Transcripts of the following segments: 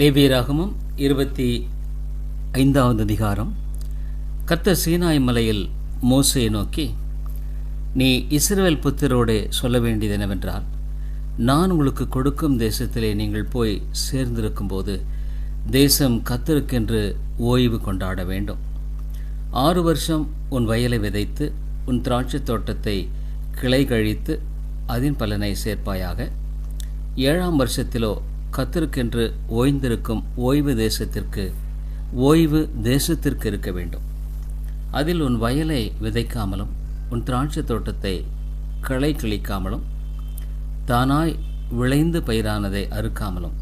லேவியராகமம் இருபத்தி ஐந்தாவது அதிகாரம். கத்த சீனாய் மலையில் மோசையை நோக்கி நீ இஸ்ரேல் புத்திரோடு சொல்ல வேண்டியது என்னவென்றால் நான் உங்களுக்கு கொடுக்கும் தேசத்திலே நீங்கள் போய் சேர்ந்திருக்கும்போது தேசம் கத்தருக்கென்று ஓய்வு கொண்டாட வேண்டும். ஆறு வருஷம் உன் வயலை விதைத்து உன் திராட்சைத் தோட்டத்தை கிளை கழித்து அதன் பலனை சேர்ப்பாயாக. ஏழாம் வருஷத்திலோ கத்திருக்கென்று ஓய்ந்திருக்கும் ஓய்வு தேசத்திற்கு ஓய்வு தேசத்திற்கு இருக்க வேண்டும். அதில் உன் வயலை விதைக்காமலும் உன் திராட்சை தோட்டத்தை களை கிழிக்காமலும் தானாய் விளைந்து பயிரானதை அறுக்காமலும்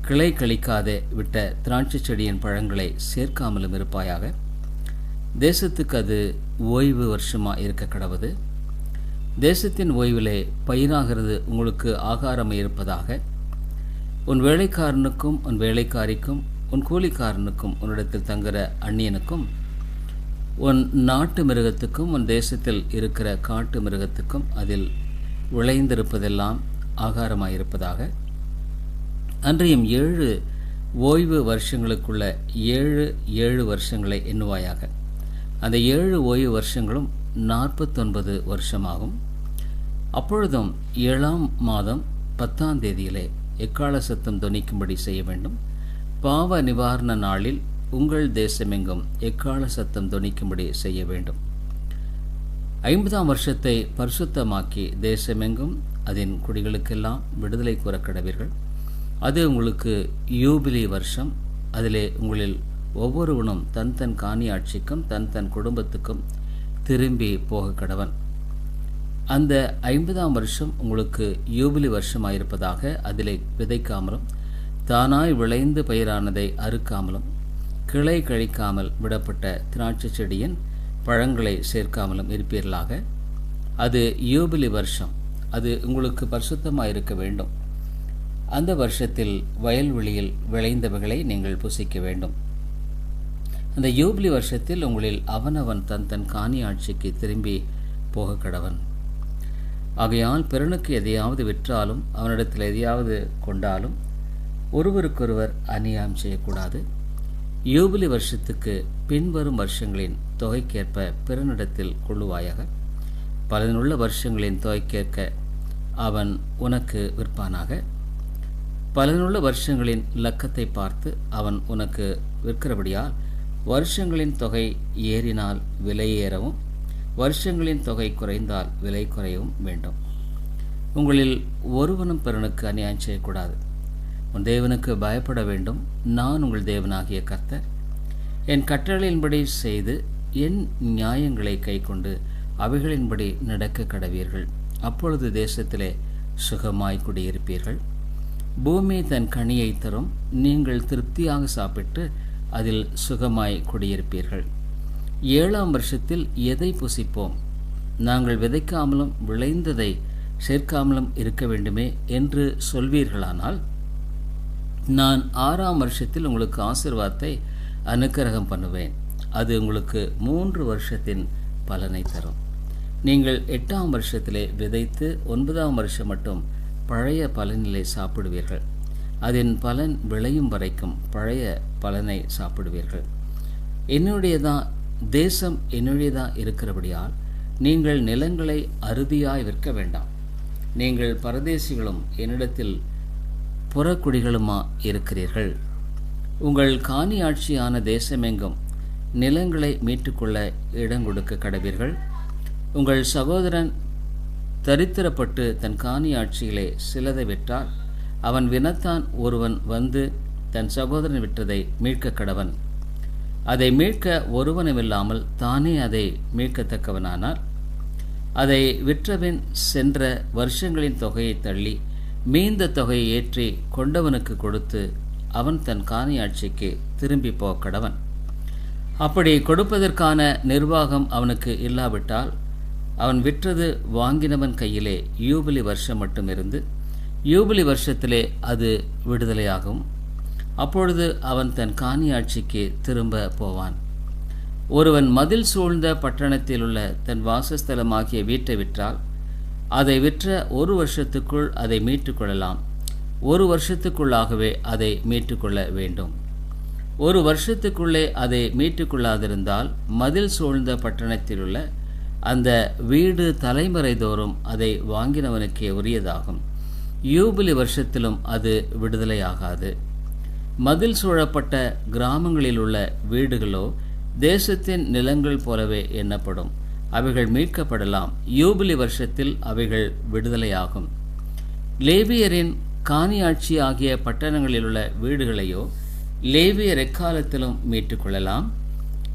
கிளை கழிக்காதே விட்ட திராட்சை செடியின் பழங்களை சேர்க்காமலும் இருப்பாயாக. தேசத்துக்கு அது ஓய்வு வருஷமாக இருக்க கடவுது. தேசத்தின் ஓய்விலே பயிராகிறது உங்களுக்கு ஆகாரம் இருப்பதாக உன் வேலைக்காரனுக்கும் உன் வேலைக்காரிக்கும் உன் கூலிக்காரனுக்கும் உன்னிடத்தில் தங்குற அந்நியனுக்கும் உன் நாட்டு மிருகத்துக்கும் உன் தேசத்தில் இருக்கிற காட்டு மிருகத்துக்கும் அதில் விளைந்திருப்பதெல்லாம் ஆகாரமாயிருப்பதாக. அன்றையும் ஏழு ஓய்வு வருஷங்களுக்குள்ள ஏழு ஏழு வருஷங்களை எண்ணுவாயாக. அந்த ஏழு ஓய்வு வருஷங்களும் நாற்பத்தொன்பது வருஷமாகும். அப்பொழுதும் ஏழாம் மாதம் பத்தாம் தேதியிலே எக்கால சத்தம் துணிக்கும்படி செய்ய வேண்டும்? பாவ நிவாரண நாளில் உங்கள் தேசமெங்கும் எக்கால சத்தம் துணிக்கும்படி செய்ய வேண்டும்? ஐம்பதாம் வருஷத்தை பரிசுத்தமாக்கி தேசமெங்கும் அதன் குடிகளுக்கெல்லாம் விடுதலை கூற கடவீர்கள். அது உங்களுக்கு யூபிலி வருஷம். அதிலே உங்களில் ஒவ்வொருவனும் தன் தன் காணி ஆட்சிக்கும் தன் தன் குடும்பத்துக்கும் திரும்பி போக கடவன். அந்த ஐம்பதாம் வருஷம் உங்களுக்கு யூபிலி வருஷமாயிருப்பதாக அதிலே விதைக்காமலும் தானாய் விளைந்து பயிரானதை அறுக்காமலும் கிளை கழிக்காமல் விடப்பட்ட திராட்சை செடியின் பழங்களை சேர்க்காமலும் இருப்பீர்களாக. அது யூபிலி வருஷம். அது உங்களுக்கு பரிசுத்தமாக இருக்க வேண்டும். அந்த வருஷத்தில் வயல்வெளியில் விளைந்தவைகளை நீங்கள் புசிக்க வேண்டும். அந்த யூபிலி வருஷத்தில் உங்களில் அவனவன் தன் தன் காணி ஆட்சிக்கு திரும்பி போக கடவன் ஆகையால் பிறனுக்கு எதையாவது விற்றாலும் அவனிடத்தில் எதையாவது கொண்டாலும் ஒருவருக்கொருவர் அநியாயம் செய்யக்கூடாது. யூபிலி வருஷத்துக்கு பின்வரும் வருஷங்களின் தொகைக்கேற்ப பிறனிடத்தில் கொள்ளுவாயாக. பலனுள்ள வருஷங்களின் தொகைக்கேற்க அவன் உனக்கு விற்பானாக. பலனுள்ள வருஷங்களின் லக்கத்தை பார்த்து அவன் உனக்கு விற்கிறபடியால் வருஷங்களின் தொகை ஏறினால் விலை ஏறவும் வருஷங்களின் தொகை குறைந்தால் விலை குறையவும் வேண்டும். உங்களில் ஒருவனும் பிறனுக்கு அநியாயம் செய்யக்கூடாது. உன் தேவனுக்கு பயப்பட வேண்டும். நான் உங்கள் தேவனாகிய கர்த்தர். என் கட்டளையின்படி செய்து என் நியாயங்களை கைக்கொண்டு அவைகளின்படி நடக்க கடவீர்கள். அப்பொழுது தேசத்திலே சுகமாய் குடியிருப்பீர்கள். பூமி தன் கனியை தரும். நீங்கள் திருப்தியாக சாப்பிட்டு அதில் சுகமாய் குடியிருப்பீர்கள். ஏழாம் வருஷத்தில் எதை புசிப்போம்? நாங்கள் விதைக்காமலும் விளைந்ததை சேர்க்காமலும் இருக்க வேண்டுமே என்று சொல்வீர்களானால் நான் ஆறாம் வருஷத்தில் உங்களுக்கு ஆசிர்வாதத்தை அனுக்கிரகம் பண்ணுவேன். அது உங்களுக்கு மூன்று வருஷத்தின் பலனை தரும். நீங்கள் எட்டாம் வருஷத்திலே விதைத்து ஒன்பதாம் வருஷம் மட்டும் பழைய பலனிலை சாப்பிடுவீர்கள். அதன் பலன் விளையும் வரைக்கும் பழைய பலனை சாப்பிடுவீர்கள். என்னுடையதான் தேசம் என்னுடையதான் இருக்கிறபடியால் நீங்கள் நிலங்களை அறுதியாய் விற்க வேண்டாம். நீங்கள் பரதேசிகளும் என்னிடத்தில் புறக்குடிகளுமா இருக்கிறீர்கள். உங்கள் காணி ஆட்சியான தேசமெங்கும் நிலங்களை மீட்டுக்கொள்ள இடம் கொடுக்க கடவீர்கள். உங்கள் சகோதரன் தரித்திரப்பட்டு தன் காணி ஆட்சியிலே சிலதை விட்டால் அவன் வினத்தான் ஒருவன் வந்து தன் சகோதரன் விட்டதை மீட்க கடவன். அதை மீட்க ஒருவனுமில்லாமல் தானே அதை மீட்கத்தக்கவனானால் அதை விற்றவன் சென்ற வருஷங்களின் தொகையை தள்ளி மீந்த தொகையை ஏற்றி கொண்டவனுக்கு கொடுத்து அவன் தன் காணியாட்சிக்கு திரும்பி போக்கடவன் அப்படி கொடுப்பதற்கான நிர்வாகம் அவனுக்கு இல்லாவிட்டால் அவன் விற்றது வாங்கினவன் கையிலே யூபிலி வருஷம் மட்டும் இருந்து யூபிலி வருஷத்திலே அது விடுதலையாகும். அப்பொழுது அவன் தன் காணியாட்சிக்கு திரும்ப போவான். ஒருவன் மதில் சூழ்ந்த பட்டணத்தில் உள்ள தன் வாசஸ்தலமாகிய வீட்டை விற்றால் அதை விற்ற ஒரு வருஷத்துக்குள் அதை மீட்டுக்கொள்ளலாம். ஒரு வருஷத்துக்குள்ளாகவே அதை மீட்டுக்கொள்ள வேண்டும். ஒரு வருஷத்துக்குள்ளே அதை மீட்டுக்கொள்ளாதிருந்தால் மதில் சூழ்ந்த பட்டணத்திலுள்ள அந்த வீடு தலைமுறை தோறும் அதை வாங்கினவனுக்கே உரியதாகும். யூபிலி வருஷத்திலும் அது விடுதலையாகாது. மதில் சூழப்பட்ட கிராமங்களில் உள்ள வீடுகளோ தேசத்தின் நிலங்கள் போலவே எண்ணப்படும். அவைகள் மீட்கப்படலாம். யூபிலி வருஷத்தில் அவைகள் விடுதலையாகும். லேவியரின் காணியாட்சி ஆகிய பட்டணங்களில் உள்ள வீடுகளையோ லேவியர் எக்காலத்திலும் மீட்டுக்கொள்ளலாம்.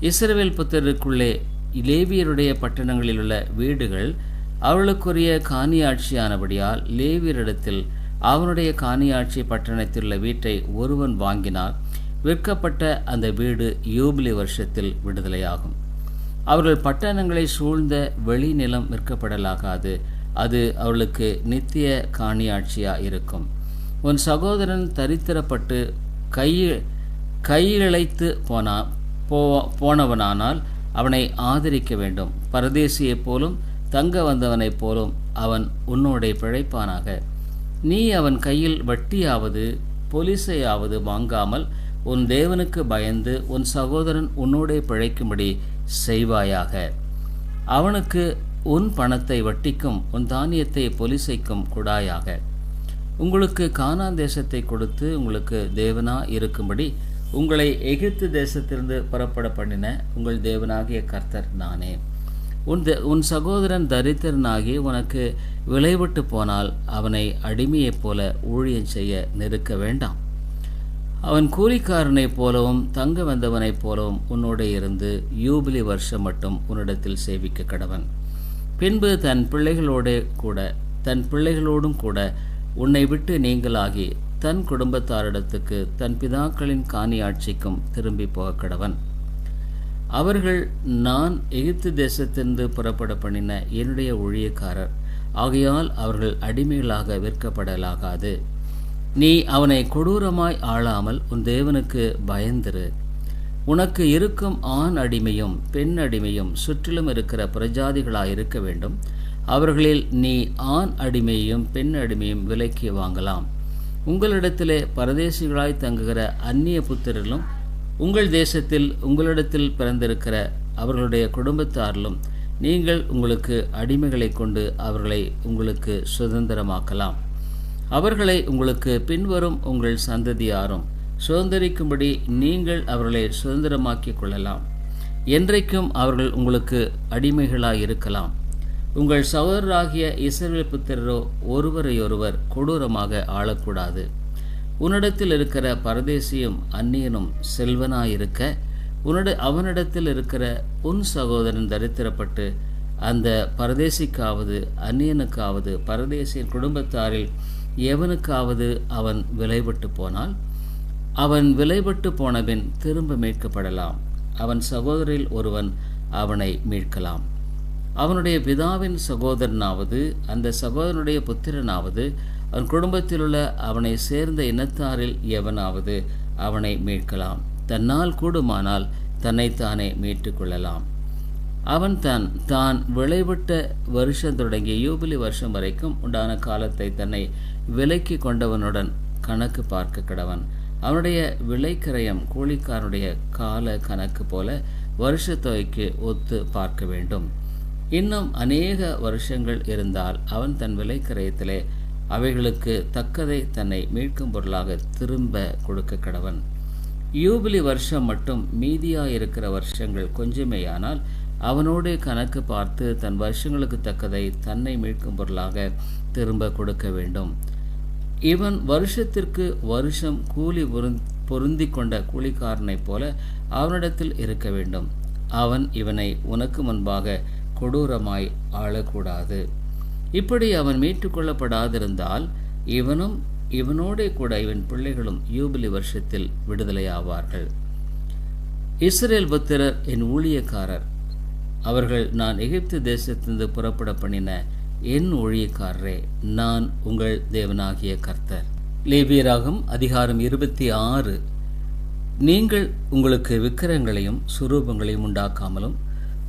இஸ்ரவேல் புத்தருக்குள்ளே லேவியருடைய பட்டணங்களில் உள்ள வீடுகள் அவளுக்குரிய காணியாட்சியானபடியால் லேவியரிடத்தில் அவனுடைய காணியாட்சி பட்டணத்தில் உள்ள வீட்டை ஒருவன் வாங்கினால் விற்கப்பட்ட அந்த வீடு யூபிலி வருஷத்தில் விடுதலையாகும். அவர்கள் பட்டணங்களை சூழ்ந்த வெளிநிலம் விற்கப்படலாகாது. அது அவளுக்கு நித்திய காணியாட்சியாக இருக்கும். உன் சகோதரன் தரித்திரப்பட்டு கையில் கையிழைத்து போனா போ போனவனானால் அவனை ஆதரிக்க வேண்டும். பரதேசியைப் போலும் தங்க வந்தவனைப் போலும் அவன் உன்னோடைய பிழைப்பானாக. நீ அவன் கையில் வட்டியாவது பொலிசையாவது வாங்காமல் உன் தேவனுக்கு பயந்து உன் சகோதரன் உன்னோடே பிழைக்கும்படி செய்வாயாக. அவனுக்கு உன் பணத்தை வட்டிக்கும் உன் தானியத்தை பொலிசைக்கும் குடாயாக. உங்களுக்கு கானான் தேசத்தை கொடுத்து உங்களுக்கு தேவனா இருக்கும்படி உங்களை எகிப்து தேசத்திலிருந்து புறப்பட பண்ணின உங்கள் தேவனாகிய கர்த்தர் நானே. உன் த- உன் சகோதரன் தரித்திரனாகி உனக்கு விளைவிட்டு போனால் அவனை அடிமையைப் போல ஊழியம் செய்ய நெருக்க வேண்டாம். அவன் கூலிக்காரனைப் போலவும் தங்க வந்தவனைப் போலவும் உன்னோட இருந்து யூபிலி வருஷம் மட்டும் உன்னிடத்தில் சேவிக்க கடவன். பின்பு தன் பிள்ளைகளோடே கூட தன் பிள்ளைகளோடும் கூட உன்னை விட்டு நீங்களாகி தன் குடும்பத்தாரிடத்துக்கு தன் பிதாக்களின் காணி ஆட்சிக்கும் திரும்பி போக கடவன். அவர்கள் நான் எகிப்து தேசத்திலிருந்து புறப்பட பண்ணின என்னுடைய ஊழியக்காரர். ஆகையால் அவர்கள் அடிமைகளாக விற்கப்படலாகாது. நீ அவனை கொடூரமாய் ஆளாமல் உன் தேவனுக்கு பயந்திரு. உனக்கு இருக்கும் ஆண் அடிமையும் பெண் அடிமையும் சுற்றிலும் இருக்கிற பிரஜாதிகளாக இருக்க வேண்டும். அவர்களில் நீ ஆண் அடிமையும் பெண் அடிமையும் விலைக்கு வாங்கலாம். உங்களிடத்திலே பரதேசிகளாய் தங்குகிற அந்நிய புத்திரர்களும் உங்கள் தேசத்தில் உங்களிடத்தில் பிறந்திருக்கிற அவர்களுடைய குடும்பத்தாரிலும் நீங்கள் உங்களுக்கு அடிமைகளை கொண்டு அவர்களை உங்களுக்கு சுதந்திரமாக்கலாம். அவர்களை உங்களுக்கு பின்வரும் உங்கள் சந்ததியாரும் சுதந்திரிக்கும்படி நீங்கள் அவர்களை சுதந்திரமாக்கிக் கொள்ளலாம். என்றைக்கும் அவர்கள் உங்களுக்கு அடிமைகளாக இருக்கலாம் உங்கள் சகோதரராகிய இஸ்ரவேல் புத்திரரோ ஒருவரையொருவர் கொடூரமாக ஆளக்கூடாது. உன்னிடத்தில் இருக்கிற பரதேசியும் அந்நியனும் செல்வனாயிருக்க உன்னோட அவனிடத்தில் இருக்கிற உன் சகோதரன் தரித்திரப்பட்டு அந்த பரதேசிக்காவது அந்நியனுக்காவது பரதேசியின் குடும்பத்தாரில் எவனுக்காவது அவன் விலைபட்டு போனால் அவன் விலைபட்டு போனபின் திரும்ப மீட்கப்படலாம். அவன் சகோதரில் ஒருவன் அவனை மீட்கலாம். அவனுடைய பிதாவின் சகோதரனாவது அந்த சகோதரனுடைய புத்திரனாவது அவன் குடும்பத்திலுள்ள அவனை சேர்ந்த இனத்தாரில் எவனாவது அவனை மீட்கலாம். தன்னால் கூடுமானால் தன்னைத்தானே மீட்டு கொள்ளலாம் அவன் தன் தான் விளைவிட்ட வருஷம் தொடங்கிய யூபிலி வருஷம் வரைக்கும் உண்டான காலத்தை தன்னை விலைக்கு கொண்டவனுடன் கணக்கு பார்க்க கிடவன். அவனுடைய விலைக்கரையம் கூலிக்காரனுடைய கால கணக்கு போல வருஷத்தொகைக்கு ஒத்து பார்க்க வேண்டும். இன்னும் அநேக வருஷங்கள் இருந்தால் அவன் தன் விலைக்கரையத்திலே அவைகளுக்கு தக்கதை தன்னை மீட்கும் பொருளாக திரும்ப கொடுக்க கடவன். யூபிலி வருஷம் மட்டும் மீதியாக இருக்கிற வருஷங்கள் கொஞ்சமேயானால் அவனோடு கணக்கு பார்த்து தன் வருஷங்களுக்கு தக்கதை தன்னை மீட்கும் பொருளாக திரும்ப கொடுக்க வேண்டும். இவன் வருஷத்திற்கு வருஷம் கூலி பொருந் பொருந்தி கொண்ட கூலிக்காரனைப் போல அவனிடத்தில் இருக்க வேண்டும். அவன் இவனை உனக்கு முன்பாக கொடூரமாய் ஆளக்கூடாது. இப்படி அவன் மீட்டுக்கொள்ளப்படாதிருந்தால் இவனும் இவனோடே கூட இவன் பிள்ளைகளும் யூபிலி வருஷத்தில் விடுதலையாவார்கள். இஸ்ரேல் புத்திரர் என் ஊழியக்காரர். அவர்கள் நான் எகிப்து தேசத்திலிருந்து புறப்பட பண்ணின என் ஊழியக்காரரே நான் உங்கள் தேவனாகிய கர்த்தர். லேபியராகும் அதிகாரம் இருபத்தி ஆறு. நீங்கள் உங்களுக்கு விக்கிரங்களையும் சுரூபங்களையும் உண்டாக்காமலும்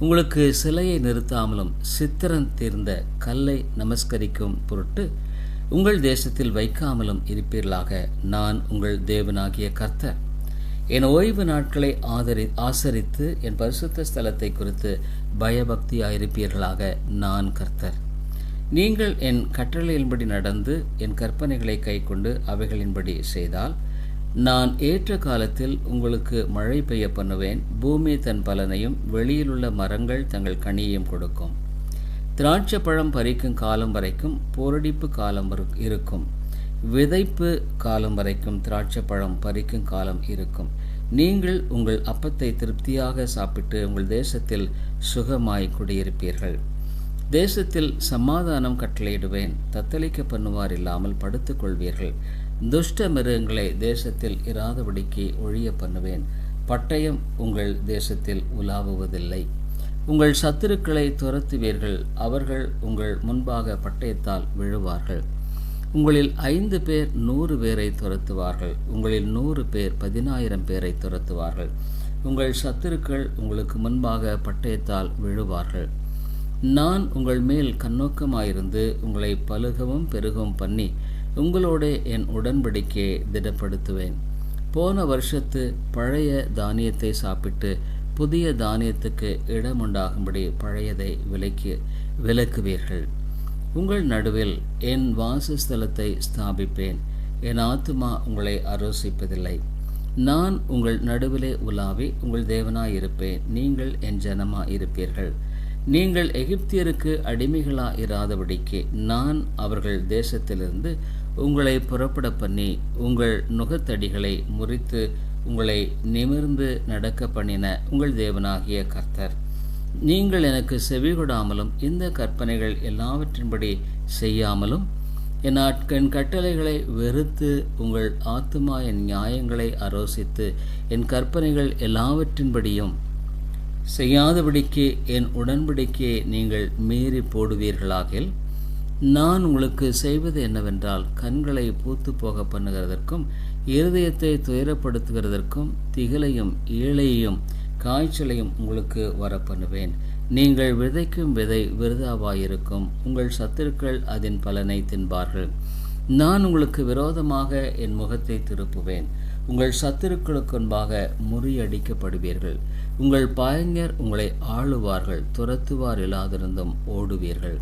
உங்களுக்கு சிலையை நிறுத்தாமலும் சித்திரம் தீர்ந்த கல்லை நமஸ்கரிக்கும் பொருட்டு உங்கள் தேசத்தில் வைக்காமலும் இருப்பீர்களாக நான் உங்கள் தேவனாகிய கர்த்தர். என் ஓய்வு நாட்களை ஆதரி ஆசரித்து என் பரிசுத்த ஸ்தலத்தை குறித்து பயபக்தியாயிருப்பீர்களாக நான் கர்த்தர். நீங்கள் என் கட்டளையின்படி நடந்து என் கற்பனைகளை கைக்கொண்டு அவைகளின்படி செய்தால் நான் ஏற்ற காலத்தில் உங்களுக்கு மழை பெய்ய பண்ணுவேன். பூமி தன் பலனையும் வெளியிலுள்ள மரங்கள் தங்கள் கனியையும் கொடுக்கும். திராட்சை பழம் பறிக்கும் காலம் வரைக்கும் போரடிப்பு காலம் இருக்கும். விதைப்பு காலம் வரைக்கும் திராட்சை பழம் பறிக்கும் காலம் இருக்கும். நீங்கள் உங்கள் அப்பத்தை திருப்தியாக சாப்பிட்டு உங்கள் தேசத்தில் சுகமாய் குடியிருப்பீர்கள். தேசத்தில் சமாதானம் கட்டளையிடுவேன். தத்தளிக்க பண்ணுவார் இல்லாமல் படுத்துக்கொள்வீர்கள் துஷ்ட மிருகங்களை தேசத்தில் இராதபடிக்கு ஒழிய பண்ணுவேன். பட்டயம் உங்கள் தேசத்தில் உலாவுவதில்லை. உங்கள் சத்துருக்களை துரத்துவீர்கள். அவர்கள் உங்கள் முன்பாக பட்டயத்தால் விழுவார்கள். உங்களில் ஐந்து பேர் நூறு பேரை துரத்துவார்கள். உங்களில் நூறு பேர் பதினாயிரம் பேரை துரத்துவார்கள். உங்கள் சத்துருக்கள் உங்களுக்கு முன்பாக பட்டயத்தால் விழுவார்கள். நான் உங்கள் மேல் கண்ணோக்கமாயிருந்து உங்களை பழுகவும் பெருகவும் பண்ணி உங்களோட என் உடன்படிக்கையை திடப்படுத்துவேன். போன வருஷத்து பழைய தானியத்தை சாப்பிட்டு புதிய தானியத்துக்கு இடமுண்டாகும்படி பழையதை விலக்கி விலக்குவீர்கள். உங்கள் நடுவில் என் வாசஸ்தலத்தை ஸ்தாபிப்பேன். என் ஆத்துமா உங்களை ஆலோசிப்பதில்லை நான் உங்கள் நடுவிலே உலாவி உங்கள் தேவனாய் இருப்பேன் நீங்கள் என் ஜனமா இருப்பீர்கள் நீங்கள் எகிப்தியருக்கு அடிமைகளா இராதபடிக்கு நான் அவர்கள் தேசத்திலிருந்து உங்களை புறப்பட பண்ணி உங்கள் நுகத்தடிகளை முறித்து உங்களை நிமிர்ந்து நடக்க பண்ணின உங்கள் தேவனாகிய கர்த்தர். நீங்கள் எனக்கு செவிகொடாமலும் இந்த கற்பனைகள் எல்லாவற்றின்படி செய்யாமலும் என் ஆட்கண் கட்டளைகளை வெறுத்து உங்கள் ஆத்துமா என் நியாயங்களை ஆரோசித்து என் கற்பனைகள் எல்லாவற்றின்படியும் செய்யாதபடிக்கு என் உடன்படிக்கையை நீங்கள் மீறி போடுவீர்களாகில் நான் உங்களுக்கு செய்வது என்னவென்றால் கண்களை பூத்து போக பண்ணுகிறதற்கும் இருதயத்தை துயரப்படுத்துகிறதற்கும் திகழையும் ஏழையையும் காய்ச்சலையும் உங்களுக்கு வர பண்ணுவேன். நீங்கள் விதைக்கும் விதை விருதாவாயிருக்கும் உங்கள் சத்துருக்கள் அதன் பலனை தின்பார்கள். நான் உங்களுக்கு விரோதமாக என் முகத்தை திருப்புவேன். உங்கள் சத்துருக்களுக்கு முன்பாக முறியடிக்கப்படுவீர்கள். உங்கள் பயங்கர் உங்களை ஆளுவார்கள் துரத்துவார் இல்லாதிருந்தும் ஓடுவீர்கள்.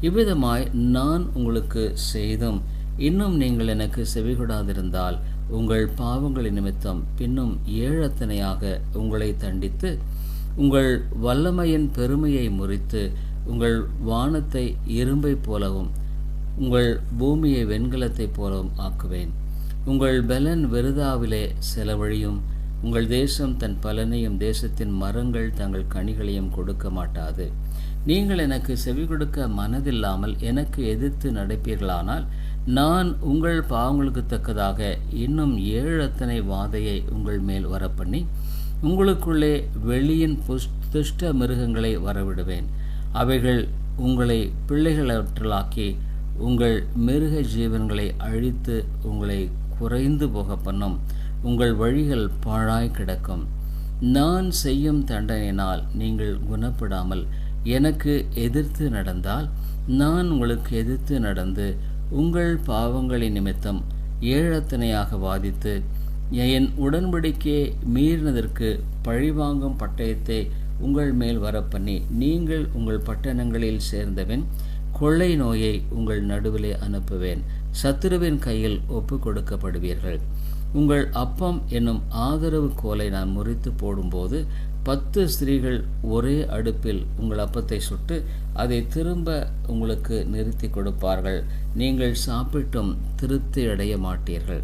இவ்விதமாய் நான் உங்களுக்கு செய்தும் இன்னும் நீங்கள் எனக்கு செவிகொடாதிருந்தால் உங்கள் பாவங்களின் நிமித்தம் பின்னும் ஏழத்தனையாக உங்களை தண்டித்து உங்கள் வல்லமையின் பெருமையை முறித்து உங்கள் வானத்தை இரும்பை போலவும் உங்கள் பூமியை வெண்கலத்தைப் போலவும் ஆக்குவேன். உங்கள் பலன் விருதாவிலே செலவழியும் உங்கள் தேசம் தன் பலனையும் தேசத்தின் மரங்கள் தங்கள் கனிகளையும் கொடுக்க மாட்டாது. நீங்கள் எனக்கு செவி கொடுக்க மனதில்லாமல் எனக்கு எதிர்த்து நடப்பீர்களானால் நான் உங்கள் பாவங்களுக்கு தக்கதாக இன்னும் ஏழு அத்தனை வாதையை உங்கள் மேல் வரப்பண்ணி உங்களுக்குள்ளே வெளியின் புஷ் துஷ்ட மிருகங்களை வரவிடுவேன். அவைகள் உங்களை பிள்ளைகளற்றலாக்கி உங்கள் மிருக ஜீவன்களை அழித்து உங்களை குறைந்து போக பண்ணும் உங்கள் வழிகள் பாழாய் கிடக்கும். நான் செய்யும் தண்டனையினால் நீங்கள் குணப்படாமல் எனக்கு எதிர்த்து நடந்தால் நான் உங்களுக்கு எதிர்த்து நடந்து உங்கள் பாவங்களின் நிமித்தம் ஏழத்தனையாக வாதித்து என் உடன்படிக்கையை மீறினதற்கு பழிவாங்கும் பட்டயத்தை உங்கள் மேல் வரப்பண்ணி நீங்கள் உங்கள் பட்டணங்களில் சேர்ந்தவன் கொள்ளை நோயை உங்கள் நடுவிலே அனுப்புவேன். சத்துருவின் கையில் ஒப்பு கொடுக்கப்படுவீர்கள். உங்கள் அப்பம் என்னும் ஆதரவு கோலை நான் முறித்து போடும்போது பத்து ஸ்திரீகள் ஒரே அடுப்பில் உங்கள் அப்பத்தை சுட்டு அதை திரும்ப உங்களுக்கு நிறுத்தி கொடுப்பார்கள். நீங்கள் சாப்பிட்டும் திருப்தி அடைய மாட்டீர்கள்.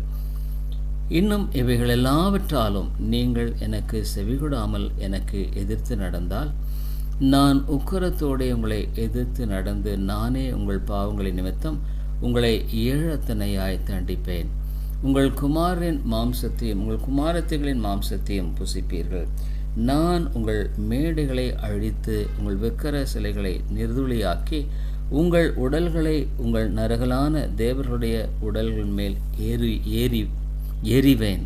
இன்னும் இவைகள் எல்லாவற்றாலும் நீங்கள் எனக்கு செவிகொடாமல் எனக்கு எதிர்த்து நடந்தால் நான் உக்கரத்தோடு உங்களை எதிர்த்து நடந்து நானே உங்கள் பாவங்களின் நிமித்தம் உங்களை ஏழத்தனையாய் தண்டிப்பேன். உங்கள் குமாரின் மாம்சத்தையும் உங்கள் குமாரத்துகளின் மாம்சத்தையும் புசிப்பீர்கள். நான் உங்கள் மேடைகளை அழித்து உங்கள் விக்கிர சிலைகளை நிர்துளியாக்கி உங்கள் உடல்களை உங்கள் நரகலான தேவர்களுடைய உடல்கள் மேல் ஏறி ஏறி எறிவேன்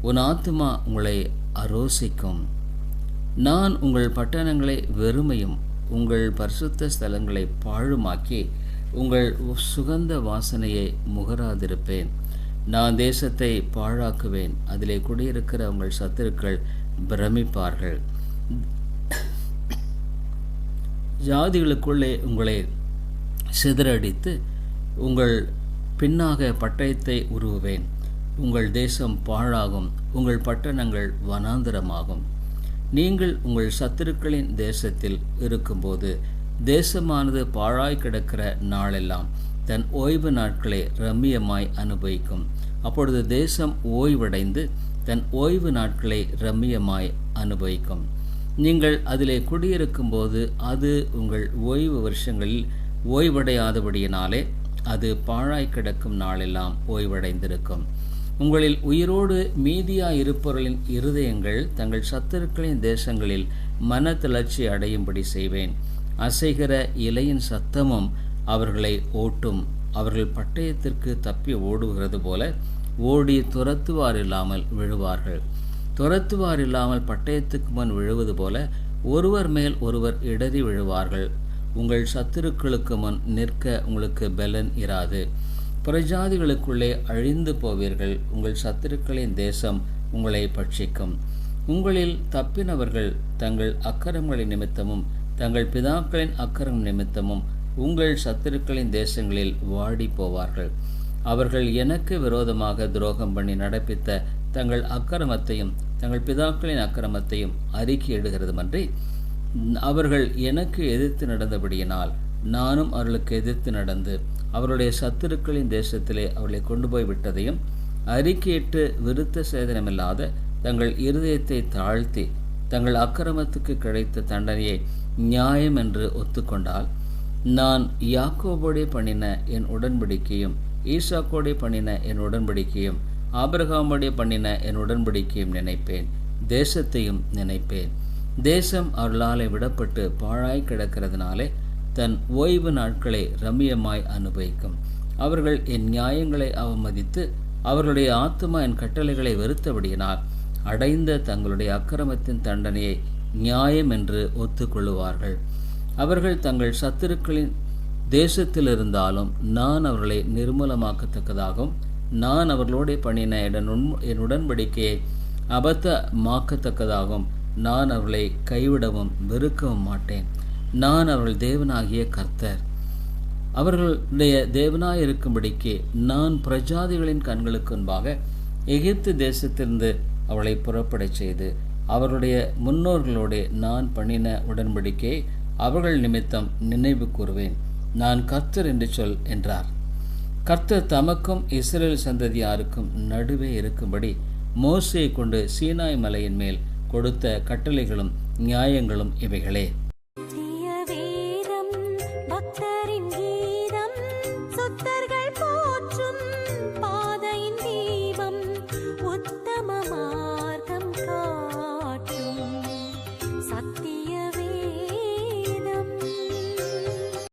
உன் ஆத்துமா உங்களை அரோசிக்கும். நான் உங்கள் பட்டணங்களை வெறுமையும் உங்கள் பரிசுத்த ஸ்தலங்களை பாழுமாக்கி உங்கள் சுகந்த வாசனையை முகராதிருப்பேன். நான் தேசத்தை பாழாக்குவேன். அதிலே குடியிருக்கிற உங்கள் சத்துருக்கள் பிரமிப்பார்கள். ஜாதிகளுக்குள்ளே உங்களை சிதறடித்து உங்கள் பின்னாக பட்டயத்தை உருவுவேன். உங்கள் தேசம் பாழாகும். உங்கள் பட்டணங்கள் வனாந்தரமாகும். நீங்கள் உங்கள் சத்துருக்களின் தேசத்தில் இருக்கும்போது தேசமானது பாழாய் கிடக்கிற நாளெல்லாம் தன் ஓய்வு நாட்களை ரம்மியமாய் அனுபவிக்கும். அப்பொழுது தேசம் ஓய்வடைந்து தன் ஓய்வு நாட்களை ரம்மியமாய் அனுபவிக்கும். நீங்கள் அதிலே குடியிருக்கும்போது அது உங்கள் ஓய்வு வருஷங்களில் ஓய்வடையாதபடியினாலே அது பாழாய் கிடக்கும் நாளெல்லாம் ஓய்வடைந்திருக்கும். உங்களில் உயிரோடு மீதியாய் இருப்பவர்களின் இருதயங்கள் தங்கள் சத்துருக்களின் தேசங்களில் மன தளர்ச்சி அடையும்படி செய்வேன். அசைகிற இலையின் சத்தமும் அவர்களை ஓட்டும். அவர்கள் பட்டயத்திற்கு தப்பி ஓடுகிறது போல ஓடி துரத்துவார் இல்லாமல் விழுவார்கள். துரத்துவார் இல்லாமல் பட்டயத்துக்கு முன் விழுவது போல ஒருவர் மேல் ஒருவர் இடறி விழுவார்கள். உங்கள் சத்துருக்களுக்கு முன் நிற்க உங்களுக்கு பலன் இராது. பிரஜாதிகளுக்குள்ளே அழிந்து போவீர்கள். உங்கள் சத்துருக்களின் தேசம் உங்களை பட்சிக்கும். உங்களில் தப்பினவர்கள் தங்கள் அக்கரங்களின் நிமித்தமும் தங்கள் பிதாக்களின் அக்கரம் நிமித்தமும் உங்கள் சத்துருக்களின் தேசங்களில் வாடி போவார்கள் அவர்கள் எனக்கு விரோதமாக துரோகம் பண்ணி நடப்பித்த தங்கள் அக்கிரமத்தையும் தங்கள் பிதாக்களின் அக்கிரமத்தையும் அறிக்கையிடுகிறதுமன்றி அவர்கள் எனக்கு எதிர்த்து நடந்தபடியினால் நானும் அவர்களுக்கு எதிர்த்து நடந்து அவருடைய சத்துருக்களின் தேசத்திலே அவர்களை கொண்டு போய் விட்டதையும் அறிக்கையிட்டு விருத்த சேதனமில்லாத தங்கள் இருதயத்தை தாழ்த்தி தங்கள் அக்கிரமத்துக்கு கிடைத்த தண்டனையை நியாயம் என்று ஒத்துக்கொண்டால் நான் யாக்கோபோடே பண்ணின என் உடன்படிக்கையும் ஈசாக்கோடே பண்ணின என் உடன்படிக்கையும் ஆபிரகாமோடே பண்ணின என் உடன்படிக்கையும் நினைப்பேன். தேசத்தையும் நினைப்பேன். தேசம் அருளாலே விடப்பட்டு பாழாய் கிடக்கிறதுனாலே தன் ஓய்வு நாட்களை ரம்மியமாய் அனுபவிக்கும். அவர்கள் என் நியாயங்களை அவமதித்து அவர்களுடைய ஆத்மா என் கட்டளைகளை வெறுத்தபடியினால் அடைந்த தங்களுடைய அக்கிரமத்தின் தண்டனையை நியாயம் என்று ஒத்துக்கொள்ளுவார்கள். அவர்கள் தங்கள் சத்துருக்களின் தேசத்தில் இருந்தாலும் நான் அவர்களை நிர்மூலமாக்கத்தக்கதாகவும் நான் அவர்களோட பண்ணின என் உடன்படிக்கையை அபத்தமாக்கத்தக்கதாகவும் நான் அவர்களை கைவிடவும் வெறுக்கவும் மாட்டேன். நான் அவர்கள் தேவனாகிய கர்த்தர். அவர்களுடைய தேவனாய் இருக்கும்படிக்கு நான் பிரஜாதிகளின் கண்களுக்கு முன்பாக எகிப்து தேசத்திலிருந்து அவளை புறப்படச் செய்து அவருடைய முன்னோர்களோடு நான் பண்ணின உடன்படிக்கையை அவர்கள் நிமித்தம் நினைவு கூறுவேன் நான் கர்த்தர் என்று சொல் என்றார். கர்த்தர் தமக்கும் இஸ்ரேல் சந்ததியாருக்கும் நடுவே இருக்கும்படி மோசையை கொண்டு சீனாய் மலையின் மேல் கொடுத்த கட்டளைகளும் நியாயங்களும் இவைகளே.